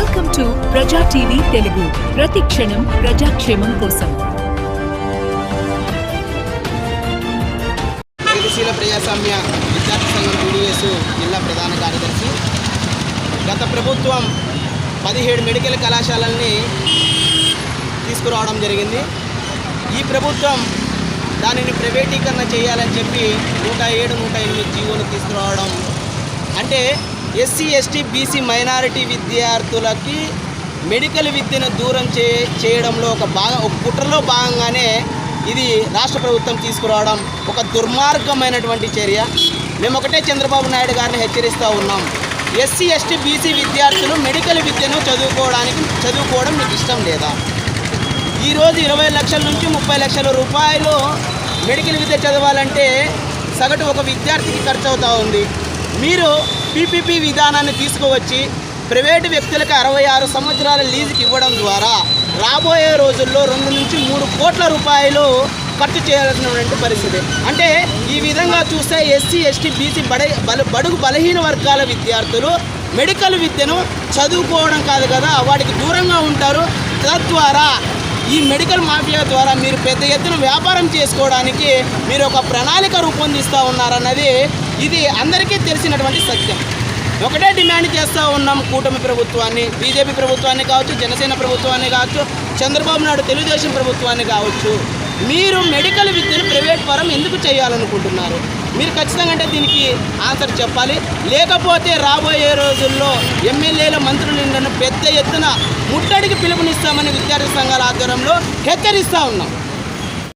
Welcome to Praja TV Telugu ప్రతి క్షణం ప్రజాక్షేమం కోసం ప్రగతిశీల ప్రజాస్వామ్య విద్యార్థి సంఘం టీడీఎస్ జిల్లా ప్రధాన కార్యదర్శి. గత ప్రభుత్వం పదిహేడు మెడికల్ కళాశాలల్ని తీసుకురావడం జరిగింది. ఈ ప్రభుత్వం దానిని ప్రైవేటీకరణ చేయాలని చెప్పి నూట ఏడు నూట ఎనిమిది జీవోలు తీసుకురావడం అంటే ఎస్సీ ఎస్టీ బీసీ మైనారిటీ విద్యార్థులకి మెడికల్ విద్యను దూరం చే చేయడంలో ఒక భాగం ఒక కుట్రలో భాగంగానే ఇది రాష్ట్ర ప్రభుత్వం తీసుకురావడం ఒక దుర్మార్గమైనటువంటి చర్య. మేము ఒకటే చంద్రబాబు నాయుడు గారిని హెచ్చరిస్తూ ఉన్నాం. ఎస్సీ ఎస్టీ బీసీ విద్యార్థులు మెడికల్ విద్యను చదువుకోవడానికి చదువుకోవడం మీకు ఇష్టం లేదా? ఈరోజు ఇరవై లక్షల నుంచి ముప్పై లక్షల రూపాయలు మెడికల్ విద్య చదవాలంటే సగటు ఒక విద్యార్థికి ఖర్చు అవుతూ ఉంది. మీరు పీపీపీ విధానాన్ని తీసుకువచ్చి ప్రైవేటు వ్యక్తులకు అరవై ఆరు సంవత్సరాల లీజుకి ఇవ్వడం ద్వారా రాబోయే రోజుల్లో రెండు నుంచి మూడు కోట్ల రూపాయలు ఖర్చు చేయాల్సినటువంటి పరిస్థితి. అంటే ఈ విధంగా చూస్తే ఎస్సీ ఎస్టీ బీసీ బడ బల బడుగు బలహీన వర్గాల విద్యార్థులు మెడికల్ విద్యను చదువుకోవడం కాదు కదా వాటికి దూరంగా ఉంటారు. తద్వారా ఈ మెడికల్ మాఫియా ద్వారా మీరు పెద్ద ఎత్తున వ్యాపారం చేసుకోవడానికి మీరు ఒక ప్రణాళిక రూపొందిస్తూ ఉన్నారన్నది ఇది అందరికీ తెలిసినటువంటి సత్యం. ఒకటే డిమాండ్ చేస్తూ ఉన్నాం కూటమి ప్రభుత్వాన్ని బీజేపీ ప్రభుత్వాన్ని కావచ్చు జనసేన ప్రభుత్వాన్ని కావచ్చు చంద్రబాబు నాయుడు తెలుగుదేశం ప్రభుత్వాన్ని కావచ్చు. మీరు మెడికల్ విద్యను ప్రైవేట్ పరం ఎందుకు చేయాలనుకుంటున్నారు? మీరు ఖచ్చితంగా అంటే దీనికి ఆన్సర్ చెప్పాలి. లేకపోతే రాబోయే రోజుల్లో ఎమ్మెల్యేల మంత్రులను పెద్ద ఎత్తున ముట్టడికి పిలుపునిస్తామని విద్యార్థి సంఘాల ఆధ్వర్యంలో హెచ్చరిస్తూ ఉన్నాం.